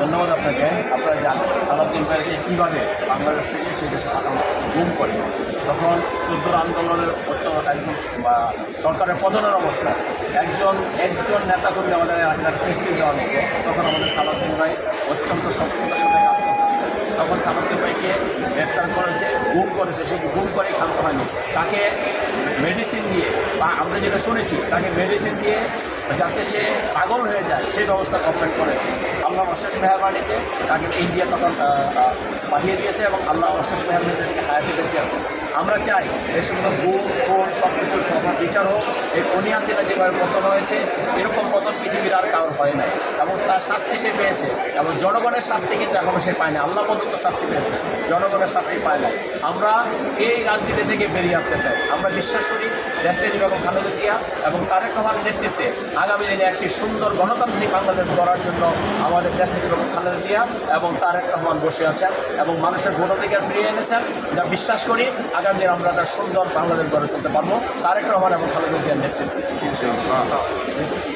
ধন্যবাদ আপনাকে। আপনারা জানেন সালাউদ্দিন ভাইকে কীভাবে বাংলাদেশ থেকে সেই দেশে পাঠানো গুম করে। তখন চোদ্দোর আন্দোলনের অত্যন্ত একজন বা সরকারের পতনের অবস্থা। একজন একজন নেতা কর্মী আমাদের এলাকার প্রেস্টিজ দেওয়ার মতো, তখন আমাদের সালাউদ্দিন ভাই অত্যন্ত সফলতার সাথে কাজ করতেছিলেন তখন সালাউদ্দিন ভাইকে গ্রেফতার করেছে, গুম করেছে। শুধু গুম করে ক্ষান্ত হয়নি। তাকে মেডিসিন দিয়ে, বা আমরা যেটা শুনেছি, তাকে মেডিসিন দিয়ে যাতে সে পাগল হয়ে যায় সেই ব্যবস্থা গভর্নমেন্ট করেছে। আল্লাহ অশেষ মেহরবানিতে তাকে ইন্ডিয়া তখন পাঠিয়ে দিয়েছে এবং আল্লাহ অশেষ মেহরবানিতে তাকে হায়াতে বেঁচে আছে। আমরা চাই, এই সমস্ত গুম কোন সব কিছুর বিচার হোক, এই কনি হাসিনা যেভাবে পতন হয়েছে, এরকম পতন পৃথিবীর আর কারোর হয় নাই। এবং তার শাস্তি সে পেয়েছে, এবং জনগণের শাস্তি কিন্তু এখনও সে পায় না আল্লাহ প্রদত্ত শাস্তি পেয়েছে, জনগণের শাস্তি পায় না আমরা এই রাজনীতি থেকে বেরিয়ে আসতে চাই। আমরা বিশ্বাস করি, দেশটি বেগম খালেদা জিয়া এবং তারেক রহমানের নেতৃত্বে আগামী দিনে একটি সুন্দর গণতান্ত্রিক বাংলাদেশ গড়ার জন্য আমাদের দেশটি বেগম খালেদা জিয়া এবং তারেক রহমান বসে আছেন এবং মানুষের ভোটাধিকার ফিরিয়ে এনেছেন যা বিশ্বাস করি, আগামী দিনে আমরা একটা সুন্দর বাংলাদেশ গড়ে তুলতে পারব। তারেক রহমান এবং খালেদা জিয়ার নেতৃত্বে।